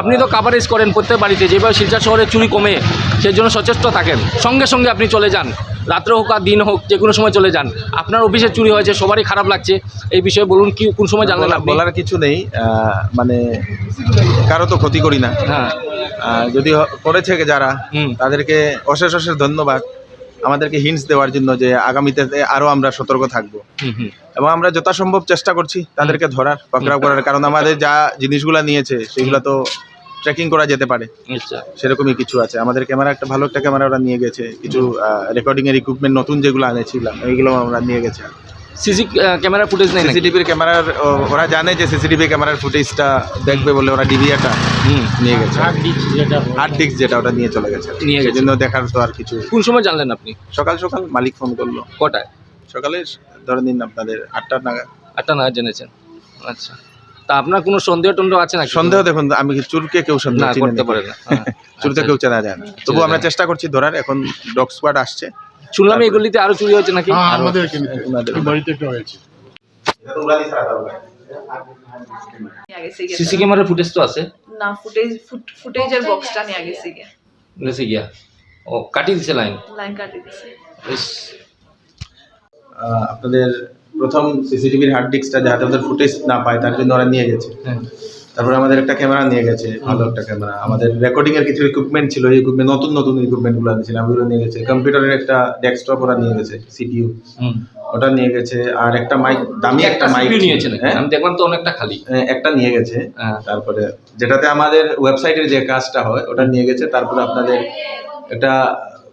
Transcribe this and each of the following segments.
আপনি তো কাভারেজ করেন প্রত্যেক বাড়িতে যেভাবে শিলচর শহরে চুরি কমে সেই জন্য সচেষ্ট থাকেন। সঙ্গে সঙ্গে আপনি চলে যান রাত্রে হোক আর দিন হোক যে কোনো সময় চলে যান। আপনার অফিসে চুরি হয়েছে সবারই খারাপ লাগছে। এই বিষয়ে বলুন কি কোন সময় জানলেন আপনি? বলার কিছু নেই মানে কারও তো ক্ষতি করি না। হ্যাঁ। যদি করেছে যারা হুম। তাদেরকে অশেষ অশেষ ধন্যবাদ। আমাদেরকে হিন্টস দেওয়ার জন্য যে আগামীতে আরও আমরা সতর্ক থাকব। এবং আমরা যথাসম্ভব চেষ্টা করছি তাদেরকে ধরার পাকড়াও করার। কারণ আমাদের যা জিনিসগুলো নিয়েছে সেগুলো তো ট্রেকিং করা যেতে পারে। আচ্ছা। সেরকমই কিছু আছে। আমাদের ক্যামেরা একটা ভালো একটা ক্যামেরা ওরা নিয়ে গেছে। কিছু রেকর্ডিং এর ইকুইপমেন্ট নতুন যেগুলো আনেছিলাম এইগুলো আমরা নিয়ে গেছে। সিসি ক্যামেরা ফুটেজ নেই সিসিটিভির ক্যামেরার ওরা জানে যে সিসিটিভি ক্যামেরার ফুটেজটা দেখবে বলে ওরা ডিভিআরটা হুম। নিয়ে গেছে। হার্ড ডিস্ক যেটা ওটা নিয়ে চলে গেছে। নিয়ে গেছে। দেখার তো আর কিছু কোন সময় জানলেন আপনি? সকাল সকাল মালিক ফোন করল। কটায়? সকালে ধরে নিন আপনাদের আটটা নাগাদ। আটটা নাগাদ জেনেছেন। আচ্ছা। তা আপনার কোনো সন্দেহ টন্দেহ আছে না সন্দেহ দেখুন আমি কি চুরকে কেউ সন্দেহ না করতে পারে না। হ্যাঁ। আচ্ছা। কেউ চেনা যায় না। তবু আমরা চেষ্টা করছি ধরার এখন ডগ স্কোয়াড আসছে। শুনলাম এই গলিতে আরও চুরি হয়েছে নাকি? হ্যাঁ আমাদের এখানে বাড়িতে একটা হয়েছে। সিসি ক্যামেরার ফুটেজ তো আছে। না ফুটেজ ফুটেজের বক্সটা নিয়ে আগে সিগে গেছে গিয়া ও কাটিয়ে দিছে লাইন লাইন কাটি দিছে। আপনাদের প্রথম সিসিটিভির হার্ড ডিস্কটা যাতে ওদের ফুটেজ না পায় তার জন্য ওরা নিয়ে গেছে। হ্যাঁ। তারপরে আমাদের একটা ক্যামেরা নিয়ে গেছে ভালো একটা ক্যামেরা আমাদের রেকর্ডিং এর কিছু ইকুইপমেন্ট ছিল এই ইকুইপমেন্ট নতুন নতুন ইকুইপমেন্টগুলো আনিয়েছিলাম ওগুলো নিয়ে গেছে। কম্পিউটারের একটা ডেস্কটপ ওরা নিয়ে গেছে সিপিইউ ওটা নিয়ে গেছে আর একটা মাইক দামি একটা মাইক নিয়েছে? হ্যাঁ? আমি দেখলাম তো অনেকটা খালি। একটা নিয়ে গেছে। হ্যাঁ। তারপরে যেটাতে আমাদের ওয়েবসাইটের যে কাজটা হয় ওটা নিয়ে গেছে। তারপরে আপনাদের একটা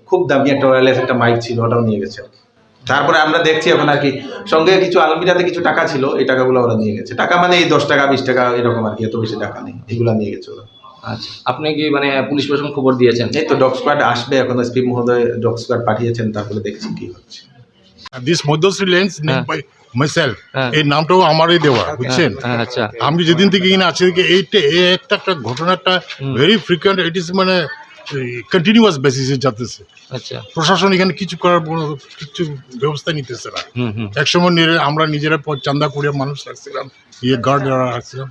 খুব দামি একটা ওয়্যারলেস একটা মাইক ছিল ওটাও নিয়ে গেছে আর কি। তারপরে আমরা দেখছি এখন আর কি সঙ্গে কিছু আলমিরাতে কিছু টাকা ছিল এই টাকাগুলো ওরা নিয়ে গেছে। টাকা মানে এই দশ টাকা বিশ টাকা এরকম আর কি এত বেশি টাকা নেই এগুলো নিয়ে গেছে ওরা। আচ্ছা আপনি কি মানে পুলিশ প্রশাসন খবর দিয়েছেন? এই তো ডগ স্কোয়াড আসবে এখন এসপি মহোদয় ডগ স্কোয়াড পাঠিয়েছেন তারপরে দেখছি কি হচ্ছে। This Madhyashree lens by myself হ্যাঁ। এই নামটাও আমারই দেওয়া বুঝছেন? হ্যাঁ আচ্ছা। আমি যেদিন থেকে এখানে আছি এই একটা একটা ঘটনাটা ভেরি ফ্রিকুয়েন্ট ইট ইস মানে কন্টিনিউয়াস বেসিসে যাতেছে আচ্ছা। প্রশাসন এখানে কিছু করার কোনো কিছু ব্যবস্থা নিতেছে না। একসময় নিয়ে আমরা নিজেরা চান্দা করে মানুষ রাখছিলাম ইয়ে গার্ড রাখছিলাম।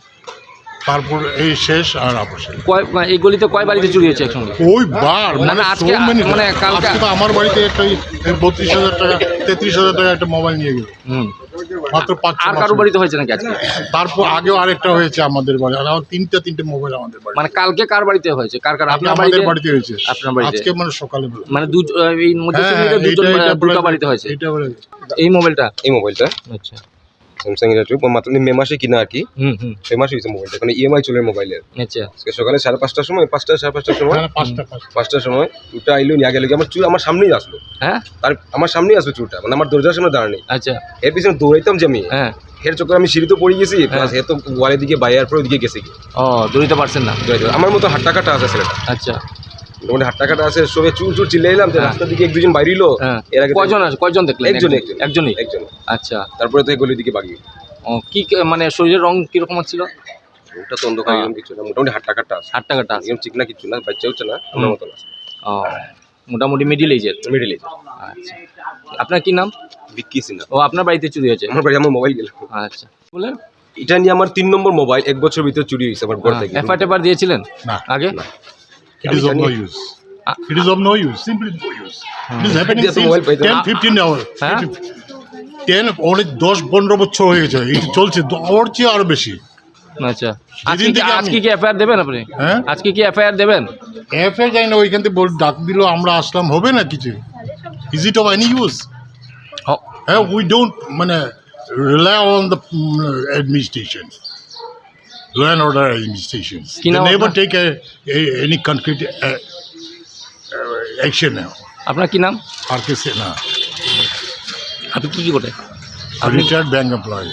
তারপর এই শেষ আর কয় মানে এই গলিতে কয় বাড়িতে চুরি হয়েছে একসঙ্গে? ওই বার না, মানে আজকে- মানে কালকে- আমার বাড়িতে একটা বত্রিশ হাজার টাকা তেত্রিশ হাজার টাকা একটা মোবাইল নিয়ে গেল। হুম। মাত্র পাঁচ আর কারও বাড়িতে হয়েছে নাকি আজকে? তারপর আগেও আরেকটা হয়েছে আমাদের বাড়ি আর আমার তিনটা তিনটে মোবাইল আমাদের বাড়ি মানে কালকে কার বাড়িতে হয়েছে? কার কার? আপনার আমাদের বাড়িতে? বাড়িতে হয়েছে। আপনার বাড়িতে? আজকে মানে সকালে মানে দু এই মধ্যে হ্যাঁ, দুজন এইটা- এইটা দুটো বাড়িতে হয়েছে। এটা বলে এই মোবাইলটা এই মোবাইলটা আচ্ছা। স্যামসাং এর একটু মাত্র মে মাসে কিনা আর কি। হুম হুম। মে মাসে হয়েছে মোবাইলটা এখন ইএমআই চলে মোবাইলের আচ্ছা। সকালে সাড়ে পাঁচটার সময় পাঁচটা সাড়ে পাঁচটার সময় হ্যাঁ, পাঁচটা পাঁচটা। পাঁচটার সময় আইলো নিয়ে গেল আমার চুর আমার সামনেই আসলো। হ্যাঁ? তার আমার সামনেই আসলো চুরটা মানে আমার দরজার সামনে দাঁড়ানি। আচ্ছা। এর পিছনে দৌড়াইতাম যে আমি। হ্যাঁ। এর চক্কর আমি সিঁড়িতে পড়ে গেছি প্লাস এ তো ওয়ালের দিকে বাইরের পর ওদিকে গেছে ও দৌড়িতে পারছেন না। আমার মতো হাট্টা কাটা আছে ছেলেটা। আচ্ছা। মোটামুটি হাট্টা কাটা আছে সবে চিল্লাইলাম যে রাস্তার দিকে এক দুজন বাইরিলো। হ্যাঁ। এর আগে কয়জন আছে কয়জন দেখলেন? একজন একজন- একজন একজনই? একজন আচ্ছা। তারপরে তো এই গলির দিকে বাগিয়ে। ও কি মানে শরীরের রং কীরকম ছিল ওটা তো অন্ধকার এরকম কিছু না। মোটামুটি আছে। আট টাকাটা আছে। এরকম ঠিক না কিছু না বাচ্চা হচ্ছে না আমার মতো না ও মোটামুটি মিডিল এজের মিডিল আচ্ছা। আপনার কি নাম? বিক্রি সিনহা। ও আপনার বাড়িতে চুরি হয়েছে? আমার বাড়ি আমার মোবাইল গেল। আচ্ছা। বলেন। এটা নিয়ে আমার তিন নম্বর মোবাইল এক বছর ভিতরে চুরি হয়েছে আমার ঘর থেকে। এফআই টেপার দিয়েছিলেন? না আগে? It is of no use. It is of no use. Simply no use. It is happening since 10 15 hours. হ্যাঁ? 10 অনেক দশ পনেরো বছর হয়ে গেছে। এই চলছে। ওর চেয়ে আরও বেশি। আচ্ছা। আজকে কি থেকে আজকে আমি- কি এফআইআর দেবেন আপনি? হ্যাঁ? আজকে কি এফআইআর দেবেন? এফে যাই না ওইখান থেকে বল ডাক দিল আমরা আসলাম হবে না কিছু? Is it of any use হ্যাঁ উই ডোন্ট মানে rely on the administration law and order administration কি নাম নেভার আপনার? টেক এনি কনক্রিট অ্যাকশন আপনার কি নাম? আর কে সে না আপনি কি কি করে রিটায়ার্ড ব্যাংক এমপ্লয়ি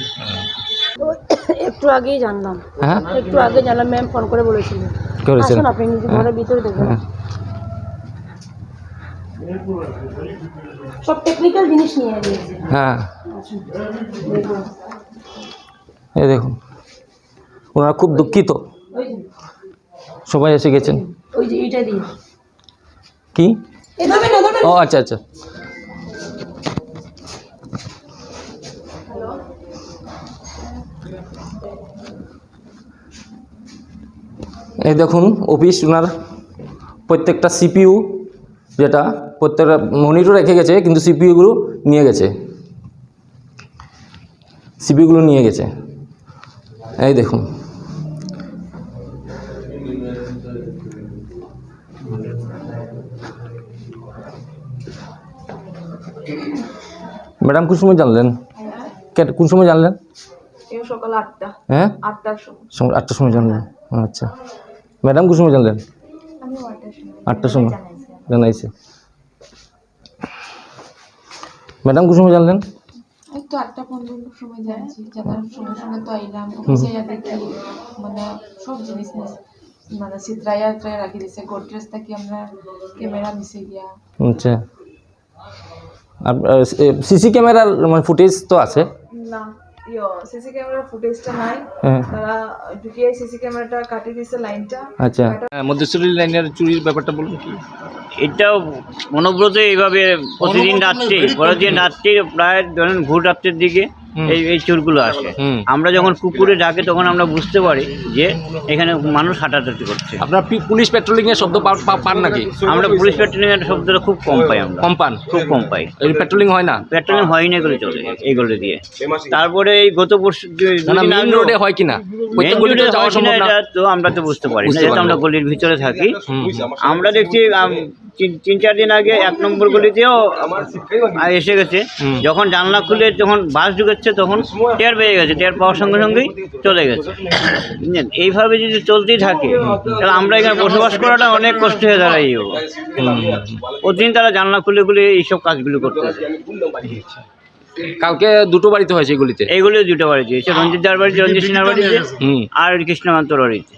একটু আগেই জানলাম। হ্যাঁ? একটু আগে জানলাম ম্যাম ফোন করে বলেছিল। করেছেন। আপনি নিজে ঘরের ভিতরে দেখুন। হ্যাঁ। সব টেকনিক্যাল জিনিস নিয়ে হ্যাঁ। এই দেখুন। ওনারা খুব দুঃখিত। সবাই এসে গেছেন। কি? ও আচ্ছা আচ্ছা। এই দেখুন অফিস ওনার প্রত্যেকটা সিপিইউ যেটা প্রত্যেকটা মনিটর রেখে গেছে কিন্তু সিপিইউগুলো নিয়ে গেছে। সিপিইউগুলো নিয়ে গেছে। এই দেখুন। ম্যাডাম কোন সময় জানলেন? কে- কোন সময় জানলেন? সকাল আটটা। হ্যাঁ? আটটার সময়। আটটার সময় জানলেন। আচ্ছা। ম্যাডাম কোন সময় জানলেন? আটটার সময়। জানাইছে ম্যাডাম কোন সময় জানলেন? তো আটটা পনেরো সময় যাচ্ছি যাবার সঙ্গে সঙ্গে তো আইলাম। অফিসে যা দেখি মানে সব জিনিস মানে চিত্রাইয়া ট্রাইয়া রাখি দিছে। গোদরেজ থাকি আমরা ক্যামেরা নিছে গিয়া। আচ্ছা। আর সিসি ক্যামেরার মানে ফুটেজ তো আছে? না ইয়ো সিসি ক্যামেরার ফুটেজটা নাই। হ্যাঁ তারা ঢুকিয়ে সিসি ক্যামেরাটা কাটিয়ে দিছে লাইনটা। আচ্ছা। মধ্যস্থলী লাইনের চুরির ব্যাপারটা বলুন কি এটাও মনোব্রত এইভাবে প্রতিদিন রাত্রে প্রতিদিন রাত্রে প্রায় ধরেন ভোর রাত্রের দিকে এই এই চোরগুলো আসে। আমরা যখন কুকুরে ডাকে তখন আমরা বুঝতে পারি যে এখানে মানুষ হাঁটাহাঁটি করছে। আপনার পুলিশ পেট্রোলিং এর শব্দ পান নাকি? আমরা পুলিশ পেট্রোলিং এর শব্দটা খুব কম পাই আমরা। কম পান? খুব কম পাই। এই পেট্রোলিং হয় না? পেট্রোলিং হয় না এগুলো চলে এইগুলো দিয়ে। তারপরে এই গত পরশু যে- না দুদিন মেইন রোডে হয় কিনা? যাওয়া সম্ভব না। তো আমরা তো বুঝতে পারি যেহেতু আমরা গলির ভিতরে থাকি। আমরা দেখছি তিন- তিন চার দিন আগে এক নম্বর গলিতেও এসে গেছে। যখন জানলা খুলে যখন বাস ঢুকেছে তখন টের পেয়ে গেছে টের পাওয়ার সঙ্গে সঙ্গেই চলে গেছে। বুঝলেন? এইভাবে যদি চলতেই থাকে তাহলে আমরা এখানে বসবাস করাটা অনেক কষ্ট হয়ে দাঁড়াই প্রতিদিন তারা জানলা খুলে খুলে এইসব কাজগুলো করতে কালকে দুটো বাড়িতে হয়েছে এগুলিতে এগুলিও দুটো বাড়িতে হয়েছে রঞ্জিত দার বাড়িতে রঞ্জিত সিনহার বাড়িতে আর কৃষ্ণকান্তর বাড়িতে।